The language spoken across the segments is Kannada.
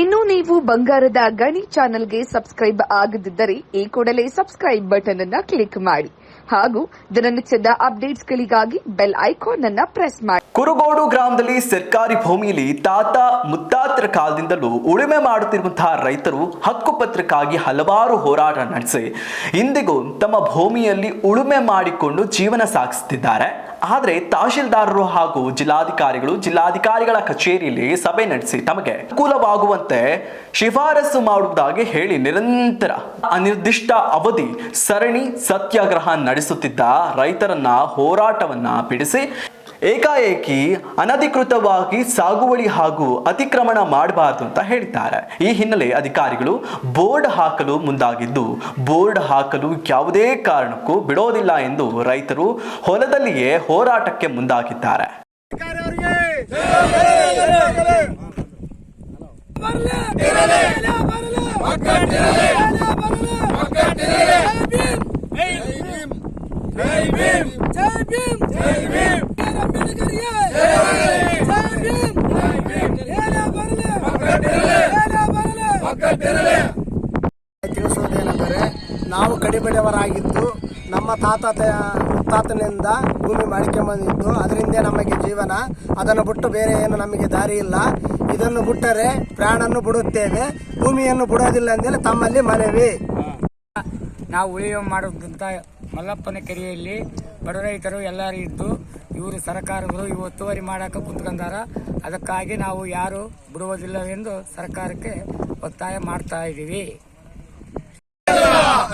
ಇನ್ನು ನೀವು ಬಂಗಾರದ ಗಣಿ ಚಾನೆಲ್ಗೆ ಸಬ್ಸ್ಕ್ರೈಬ್ ಆಗದಿದ್ದರೆ ಈ ಕೂಡಲೇ ಸಬ್ಸ್ಕ್ರೈಬ್ ಬಟನ್ ಅನ್ನು ಕ್ಲಿಕ್ ಮಾಡಿ. ಹಾಗೂ ದಿನನಿತ್ಯದ ಅಪ್ಡೇಟ್ಸ್ಗಳಿಗಾಗಿ ಬೆಲ್ ಐಕಾನ್ ಅನ್ನು ಪ್ರೆಸ್ ಮಾಡಿ. ಕುರುಗೋಡು ಗ್ರಾಮದಲ್ಲಿ ಸರ್ಕಾರಿ ಭೂಮಿಯಲ್ಲಿ ತಾತ ಮುತ್ತಾತರ ಕಾಲದಿಂದಲೂ ಉಳುಮೆ ಮಾಡುತ್ತಿರುವಂತಹ ರೈತರು ಹಕ್ಕುಪತ್ರಕ್ಕಾಗಿ ಹಲವಾರು ಹೋರಾಟ ನಡೆಸಿ, ಇಂದಿಗೂ ತಮ್ಮ ಭೂಮಿಯಲ್ಲಿ ಉಳುಮೆ ಮಾಡಿಕೊಂಡು ಜೀವನ ಸಾಗಿಸುತ್ತಿದ್ದಾರೆ. ಆದರೆ ತಹಶೀಲ್ದಾರರು ಹಾಗೂ ಜಿಲ್ಲಾಧಿಕಾರಿಗಳು ಜಿಲ್ಲಾಧಿಕಾರಿಗಳ ಕಚೇರಿಯಲ್ಲಿ ಸಭೆ ನಡೆಸಿ ತಮಗೆ ಅನುಕೂಲವಾಗುವಂತೆ ಶಿಫಾರಸು ಮಾಡುವುದಾಗಿ ಹೇಳಿ ನಿರಂತರ ಅನಿರ್ದಿಷ್ಟ ಅವಧಿ ಸರಣಿ ಸತ್ಯಾಗ್ರಹ ನಡೆಸುತ್ತಿದ್ದ ರೈತರನ್ನ ಹೋರಾಟವನ್ನ ಬಿಡಿಸಿ ಏಕಾಏಕಿ ಅನಧಿಕೃತವಾಗಿ ಸಾಗುವಳಿ ಹಾಗೂ ಅತಿಕ್ರಮಣ ಮಾಡಬಾರದು ಅಂತ ಹೇಳಿದ್ದಾರೆ. ಈ ಹಿನ್ನೆಲೆ ಅಧಿಕಾರಿಗಳು ಬೋರ್ಡ್ ಹಾಕಲು ಮುಂದಾಗಿದ್ದು ಬೋರ್ಡ್ ಹಾಕಲು ಯಾವುದೇ ಕಾರಣಕ್ಕೂ ಬಿಡೋದಿಲ್ಲ ಎಂದು ರೈತರು ಹೊಲದಲ್ಲಿಯೇ ಹೋರಾಟಕ್ಕೆ ಮುಂದಾಗಿದ್ದಾರೆ. ತಿಳಿಸುವುದೇನೆಂದರೆ ನಾವು ಕಡಿಬಡವರಾಗಿದ್ದು ನಮ್ಮ ತಾತ ತಾತನಿಂದ ಭೂಮಿ ಮಾಡಿಕೊಂಬಂದಿದ್ದು ಅದರಿಂದ ನಮಗೆ ಜೀವನ. ಅದನ್ನು ಬಿಟ್ಟು ಬೇರೆ ಏನು ನಮಗೆ ದಾರಿ ಇಲ್ಲ. ಇದನ್ನು ಬಿಟ್ಟರೆ ಪ್ರಾಣನ್ನು ಬಿಡುತ್ತೇವೆ. ಭೂಮಿಯನ್ನು ಬಿಡೋದಿಲ್ಲ ಅಂದರೆ ತಮ್ಮಲ್ಲಿ ಮನವಿ. ನಾವು ಉಳಿಯುವ ಮಾಡೋದಂತ ಮಲ್ಲಪ್ಪನ ಕೆರೆಯಲ್ಲಿ ಬಡ ರೈತರು ಎಲ್ಲರೂ ಇದ್ದು, ಇವರು ಸರ್ಕಾರಗಳು ಇವು ಒತ್ತುವರಿ ಮಾಡೋಕೆ ಕುಂತ್ಕೊಂಡಾರ. ಅದಕ್ಕಾಗಿ ನಾವು ಯಾರು ಬಿಡುವುದಿಲ್ಲವೆಂದು ಸರ್ಕಾರಕ್ಕೆ ಒತ್ತಾಯ ಮಾಡ್ತಾ ಇದ್ದೀವಿ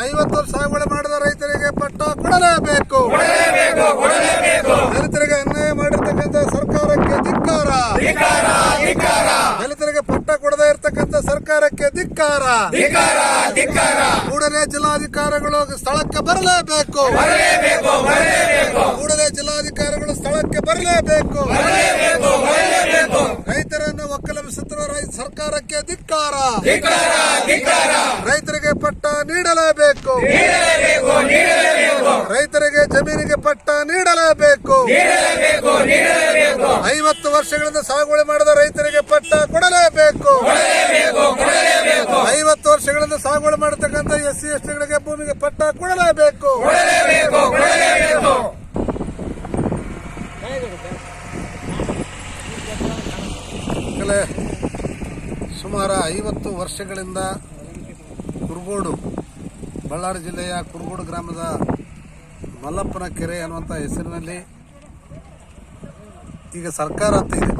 ಐವತ್ತು ವರ್ಷ ಸಾಗುವಳಿ ಮಾಡಿದ ರೈತರಿಗೆ ಪಟ್ಟ ಕೊಡಲೇಬೇಕು. ದಲಿತರಿಗೆ ಅನ್ಯಾಯ ಮಾಡಿರ್ತಕ್ಕಂಥ ಸರ್ಕಾರಕ್ಕೆ ಧಿಕ್ಕಾರ. ದಲಿತರಿಗೆ ಪಟ್ಟ ಕೊಡದೇ ಇರತಕ್ಕಂಥ ಸರ್ಕಾರಕ್ಕೆ ಧಿಕ್ಕಾರ. ಕೂಡಲೇ ಜಿಲ್ಲಾಧಿಕಾರಿಗಳು ಸ್ಥಳಕ್ಕೆ ಬರಲೇಬೇಕು. ಕೂಡಲೇ ಜಿಲ್ಲಾಧಿಕಾರಿಗಳು ಸ್ಥಳಕ್ಕೆ ಬರಲೇಬೇಕು. ರೈತರನ್ನು ರೈತ ಸರ್ಕಾರಕ್ಕೆ ಧಿಕ್ಕಾರ. ರೈತರಿಗೆ ಪಟ್ಟ ನೀಡಲೇಬೇಕು. ರೈತರಿಗೆ ಜಮೀನಿಗೆ ಪಟ್ಟ ನೀಡಲೇಬೇಕು. ಐವತ್ತು ವರ್ಷಗಳಿಂದ ಸಾಗುವಳಿ ಮಾಡಿದ ರೈತರಿಗೆ ಪಟ್ಟ ಕೊಡಲೇಬೇಕು. ಐವತ್ತು ವರ್ಷಗಳಿಂದ ಸಾಗುವಳಿ ಮಾಡತಕ್ಕಂಥ ಎಸ್ ಸಿ ಎಸ್ ಟಿಗಳಿಗೆ ಭೂಮಿಗೆ ಪಟ್ಟ ಕೊಡಲೇಬೇಕು. ಈಗಲೇ ಸುಮಾರು ಐವತ್ತು ವರ್ಷಗಳಿಂದ ಕುರುಗೋಡು, ಬಳ್ಳಾರಿ ಜಿಲ್ಲೆಯ ಕುರುಗೋಡು ಗ್ರಾಮದ ಮಲ್ಲಪ್ಪನ ಕೆರೆ ಅನ್ನುವಂಥ ಹೆಸರಿನಲ್ಲಿ ಈಗ ಸರ್ಕಾರ ಅಂತ ಇದೆ.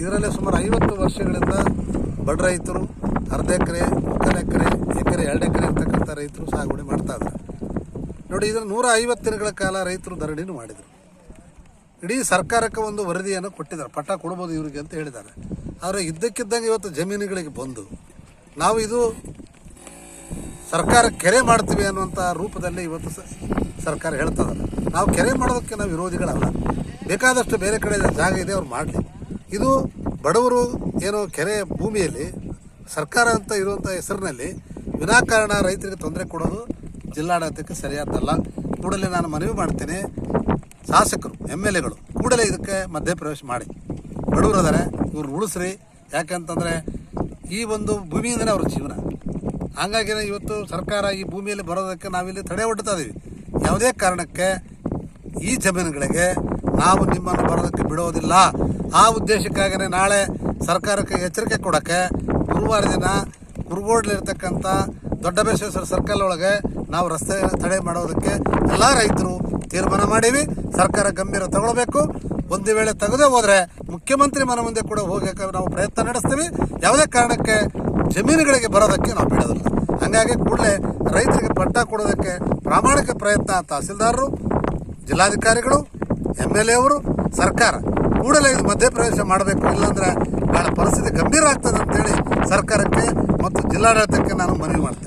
ಇದರಲ್ಲಿ ಸುಮಾರು ಐವತ್ತು ವರ್ಷಗಳಿಂದ ಬಡ ರೈತರು, ಅರ್ಧ ಎಕರೆ, ಮುಕ್ಕಾಲು ಎಕರೆ ಎಕರೆ, ಎರಡು ಎಕರೆ ಇರ್ತಕ್ಕಂಥ ರೈತರು ಸಾಗುವಳಿ ಮಾಡ್ತಾ ಇದ್ದಾರೆ. ನೋಡಿ ಇದನ್ನು ನೂರ ಐವತ್ತು ದಿನಗಳ ಕಾಲ ರೈತರು ಧರಣಿನೂ ಮಾಡಿದರು. ಇಡೀ ಸರ್ಕಾರಕ್ಕೆ ಒಂದು ವರದಿಯನ್ನು ಕೊಟ್ಟಿದ್ದಾರೆ. ಪಟ್ಟ ಕೊಡ್ಬೋದು ಇವರಿಗೆ ಅಂತ ಹೇಳಿದ್ದಾರೆ. ಆದರೆ ಇದ್ದಕ್ಕಿದ್ದಂಗೆ ಇವತ್ತು ಜಮೀನುಗಳಿಗೆ ಬಂದು ನಾವು ಇದು ಸರ್ಕಾರ ಕೆರೆ ಮಾಡ್ತೀವಿ ಅನ್ನುವಂಥ ರೂಪದಲ್ಲಿ ಇವತ್ತು ಸರ್ಕಾರ ಹೇಳ್ತದೆ ನಾವು ಕೆರೆ ಮಾಡೋದಕ್ಕೆ ನಾವು ವಿರೋಧಿಗಳಲ್ಲ. ಬೇಕಾದಷ್ಟು ಬೇರೆ ಕಡೆ ಜಾಗ ಇದೆ ಅವ್ರು ಮಾಡಲಿ. ಇದು ಬಡವರು ಏನೋ ಕೆರೆ ಭೂಮಿಯಲ್ಲಿ ಸರ್ಕಾರ ಅಂತ ಇರುವಂಥ ಹೆಸರಿನಲ್ಲಿ ವಿನಾಕಾರಣ ರೈತರಿಗೆ ತೊಂದರೆ ಕೊಡೋದು ಜಿಲ್ಲಾಡಳಿತಕ್ಕೆ ಸರಿಯಾದಲ್ಲ ಕೂಡಲೇ ನಾನು ಮನವಿ ಮಾಡ್ತೇನೆ. ಶಾಸಕರು ಎಂ ಎಲ್ ಎಗಳು ಕೂಡಲೇ ಇದಕ್ಕೆ ಮಧ್ಯಪ್ರವೇಶ ಮಾಡಿ. ಬಡವರು ಅದಾರೆ ಇವ್ರು ಉಳಿಸ್ರಿ. ಯಾಕಂತಂದರೆ ಈ ಒಂದು ಭೂಮಿಯಿಂದನೇ ಅವ್ರ ಜೀವನ. ಹಾಗಾಗಿ ಇವತ್ತು ಸರ್ಕಾರ ಈ ಭೂಮಿಯಲ್ಲಿ ಬರೋದಕ್ಕೆ ನಾವಿಲ್ಲಿ ತಡೆ ಒಡ್ತಾ ಇದೀವಿ. ಯಾವುದೇ ಕಾರಣಕ್ಕೆ ಈ ಜಮೀನುಗಳಿಗೆ ನಾವು ನಿಮ್ಮನ್ನು ಬರೋದಕ್ಕೆ ಬಿಡೋದಿಲ್ಲ. ಆ ಉದ್ದೇಶಕ್ಕಾಗೇ ನಾಳೆ ಸರ್ಕಾರಕ್ಕೆ ಎಚ್ಚರಿಕೆ ಕೊಡೋಕ್ಕೆ ಗುರುವಾರ ದಿನ ದೊಡ್ಡ ಬಸವೇಶ್ವರ ಸರ್ಕಲ್ ಒಳಗೆ ನಾವು ರಸ್ತೆ ತಡೆ ಮಾಡೋದಕ್ಕೆ ಎಲ್ಲ ರೈತರು ತೀರ್ಮಾನ ಮಾಡೀವಿ. ಸರ್ಕಾರ ಗಂಭೀರ ತಗೊಳ್ಬೇಕು. ಒಂದು ವೇಳೆ ತೆಗೆದೇ ಹೋದ್ರೆ ಮುಖ್ಯಮಂತ್ರಿ ಮನ ಮುಂದೆ ಕೂಡ ಹೋಗಕ್ಕೆ ನಾವು ಪ್ರಯತ್ನ ನಡೆಸ್ತೀವಿ. ಯಾವುದೇ ಕಾರಣಕ್ಕೆ ಜಮೀನುಗಳಿಗೆ ಬರೋದಕ್ಕೆ ನಾವು ಬಿಡೋದಿಲ್ಲ. ಹಂಗಾಗಿ ಕೂಡಲೇ ರೈತರಿಗೆ ಪಟ್ಟ ಕೊಡೋದಕ್ಕೆ ಪ್ರಾಮಾಣಿಕ ಪ್ರಯತ್ನ ತಹಸೀಲ್ದಾರರು, ಜಿಲ್ಲಾಧಿಕಾರಿಗಳು ಎಂ ಎಲ್ ಎ ಸರ್ಕಾರ ಕೂಡಲೇ ಇದು ಮಧ್ಯಪ್ರವೇಶ ಮಾಡಬೇಕು. ಇಲ್ಲಾಂದ್ರೆ ಬಹಳ ಪರಿಸ್ಥಿತಿ ಗಂಭೀರ ಆಗ್ತದೆ ಅಂತೇಳಿ ಸರ್ಕಾರಕ್ಕೆ ಮತ್ತು ಜಿಲ್ಲಾಡಳಿತಕ್ಕೆ ನಾನು ಮನವಿ ಮಾಡ್ತೇನೆ.